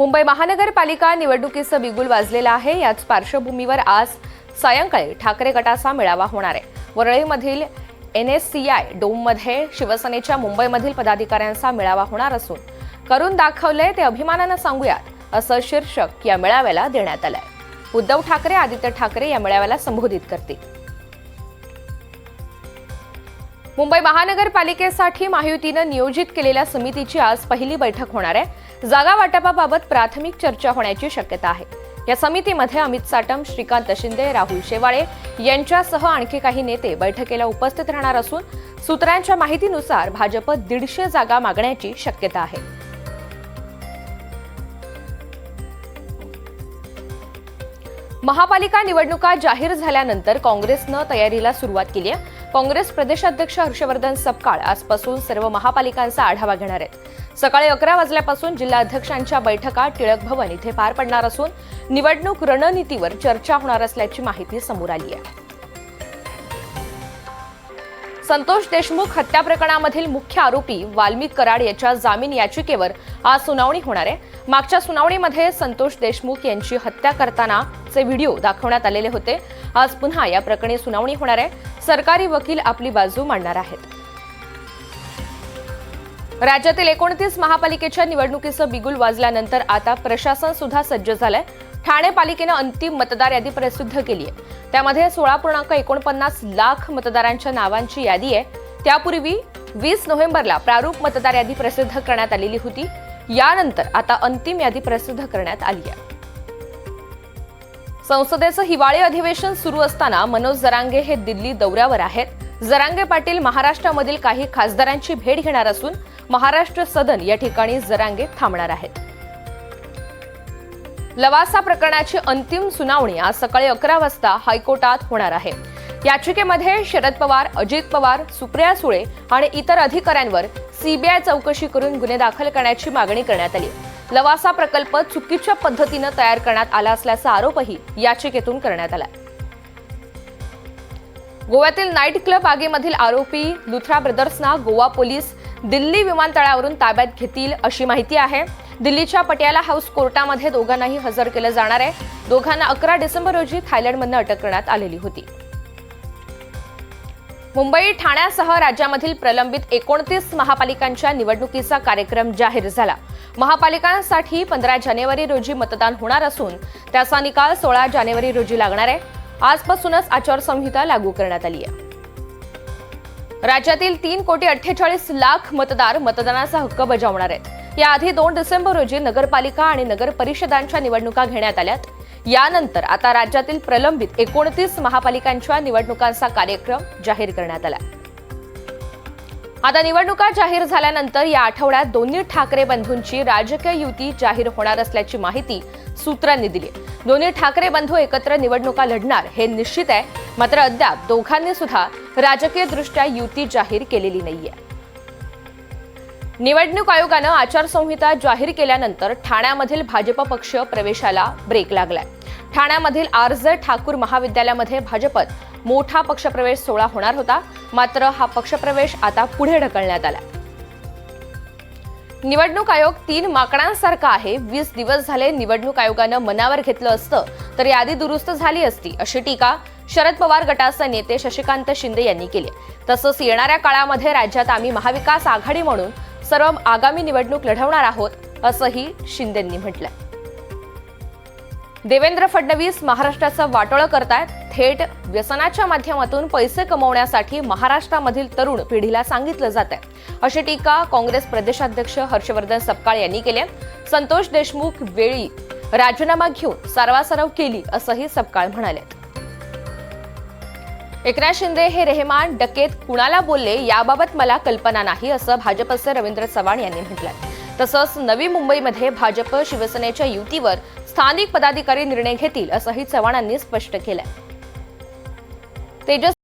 मुंबई महानगरपालिका निवडणुकीचं बिगुल वाजलेलं आहे. याच पार्श्वभूमीवर आज सायंकाळी ठाकरे गटाचा मेळावा होणार आहे. वरळीमधील एन एस सी आय डोममध्ये शिवसेनेच्या मुंबईमधील पदाधिकाऱ्यांचा मेळावा होणार असून करून दाखवलंय ते अभिमानानं सांगूयात असं शीर्षक या मेळाव्याला देण्यात आलंय. उद्धव ठाकरे आदित्य ठाकरे या मेळाव्याला संबोधित करतील. मुंबई महानगरपालिकेसाठी महायुतीनं नियोजित केलेल्या समितीची आज पहिली बैठक होणार आहे. जागा वाटपाबाबत प्राथमिक चर्चा होण्याची शक्यता आहे. या समितीमध्ये अमित साटम श्रीकांत शिंदे राहुल शेवाळे यांच्यासह आणखी काही नेते बैठकीला उपस्थित राहणार असून सूत्रांच्या माहितीनुसार भाजप दीडशे जागा मागण्याची शक्यता आहे. महापालिका निवडणुका जाहीर झाल्यानंतर काँग्रेसनं तयारीला सुरुवात केली आहे. काँग्रेस प्रदेशाध्यक्ष हर्षवर्धन सपकाळ आजपासून सर्व महापालिकांचा आढावा घेणार आहेत. सकाळी अकरा वाजल्यापासून जिल्हाध्यक्षांच्या बैठका टिळक भवन इथे पार पडणार असून निवडणूक रणनीतीवर चर्चा होणार असल्याची माहिती समोर आली आहे. संतोष देशमुख हत्या प्रकरणामधील मुख्य आरोपी वाल्मिक कराड याच्या जामीन याचिकेवर आज सुनावणी होणार आहे. मागच्या सुनावणीमध्ये संतोष देशमुख यांची हत्या करतानाचे व्हिडिओ दाखवण्यात आलेले होते. आज पुन्हा या प्रकरणी सुनावणी होणार आहे. सरकारी वकील आपली बाजू मांडणार आहेत. राज्यातील एकोणतीस महापालिकेच्या निवडणुकीचं बिगुल वाजल्यानंतर आता प्रशासन सुद्धा सज्ज झालंय. ठाणे पालिकेनं अंतिम मतदार यादी प्रसिद्ध केली आहे. त्यामध्ये सोळा पूर्णांक एकोणपन्नास लाख मतदारांच्या नावांची यादी आहे. त्यापूर्वी वीस नोव्हेंबरला प्रारूप मतदार यादी प्रसिद्ध करण्यात आलेली होती. यानंतर आता अंतिम यादी प्रसिद्ध करण्यात आली आहे. संसदेचं हिवाळी अधिवेशन सुरू असताना मनोज जरांगे हे दिल्ली दौऱ्यावर आहेत. जरांगे पाटील महाराष्ट्रामधील काही खासदारांची भेट घेणार असून महाराष्ट्र सदन या ठिकाणी जरांगे थांबणार आहेत. लवासा प्रकरणाची अंतिम सुनावणी आज सकाळी अकरा वाजता हायकोर्टात होणार आहे. याचिकेमध्ये शरद पवार अजित पवार सुप्रिया सुळे आणि इतर अधिकाऱ्यांवर सीबीआय चौकशी करून गुन्हे दाखल करण्याची मागणी करण्यात आली. लवासा प्रकल्प चुकीच्या पद्धतीनं तयार करण्यात आला असल्याचा आरोपही याचिकेतून करण्यात आला गोव्यातील नाईट क्लब आगीमधील आरोपी लुथरा ब्रदर्सना गोवा पोलीस दिल्ली विमानतळावरून ताब्यात घेतील अशी माहिती आहे. दिल्लीच्या पटियाला हाऊस कोर्टामध्ये दोघांनाही हजर केलं जाणार आहे. दोघांना अकरा डिसेंबर रोजी थायलंडमधनं अटक करण्यात आलेली होती. मुंबई ठाण्यासह राज्यामधील प्रलंबित एकोणतीस महापालिकांच्या निवडणुकीचा कार्यक्रम जाहीर झाला. महापालिकांसाठी पंधरा जानेवारी रोजी मतदान होणार असून त्याचा निकाल सोळा जानेवारी रोजी लागणार आहे. आजपासूनच आचारसंहिता लागू करण्यात आली आहे. राज्यातील तीन कोटी अठ्ठेचाळीस लाख मतदार मतदानाचा हक्क बजावणार आहेत. याआधी दोन डिसेंबर रोजी नगरपालिका आणि नगर परिषदांच्या निवडणुका घेण्यात आल्यात. यानंतर आता राज्यातील प्रलंबित एकोणतीस महापालिकांच्या निवडणुकांचा कार्यक्रम जाहीर करण्यात आला. आता निवडणुका जाहीर झाल्यानंतर या आठवड्यात दोन्ही ठाकरे बंधूंची राजकीय युती जाहीर होणार असल्याची माहिती सूत्रांनी दिली. दोन्ही ठाकरे बंधू एकत्र निवडणुका लढणार हे निश्चित आहे. मात्र अद्याप दोघांनी सुद्धा राजकीयदृष्ट्या युती जाहीर केलेली नाहीये. निवडणूक आयोगानं आचारसंहिता जाहीर केल्यानंतर ठाण्यामधील भाजप पक्ष प्रवेशाला ब्रेक लागलाय. ठाण्यामधील आर्ज ठाकूर महाविद्यालयामध्ये भाजपत मोठा पक्षप्रवेश सोहळा होणार होता. मात्र हा पक्षप्रवेश आता पुढे ढकलण्यात आला. निवडणूक आयोग तीन माकडांसारखा आहे. वीस दिवस झाले निवडणूक आयोगानं मनावर घेतलं असतं तर यादी दुरुस्त झाली असती अशी टीका शरद पवार गटाचे नेते शशिकांत शिंदे यांनी केली. तसंच येणाऱ्या काळामध्ये राज्यात आम्ही महाविकास आघाडी म्हणून सर्व आगामी निवडणूक लढवणार आहोत असंही शिंदेंनी म्हटलंय. देवेंद्र फडणवीस महाराष्ट्राचं वाटोळं करतायत. थेट व्यसनाच्या माध्यमातून पैसे कमवण्यासाठी महाराष्ट्रामधील तरुण पिढीला सांगितलं जात आहे अशी टीका काँग्रेस प्रदेशाध्यक्ष हर्षवर्धन सपकाळ यांनी केली संतोष देशमुख वेळी राजीनामा घेऊन सारवासारव केली असंही सपकाळ म्हणाले. एकनाथ शिंदे हे रेहमान डकेत कुणाला बोलले याबाबत मला कल्पना नाही असं भाजपचे रवींद्र चव्हाण यांनी म्हटलंय. तसंच नवी मुंबईमध्ये भाजप शिवसेनेच्या युतीवर स्थानिक पदाधिकारी निर्णय घेतील असंही चव्हाणांनी स्पष्ट केलं तेजस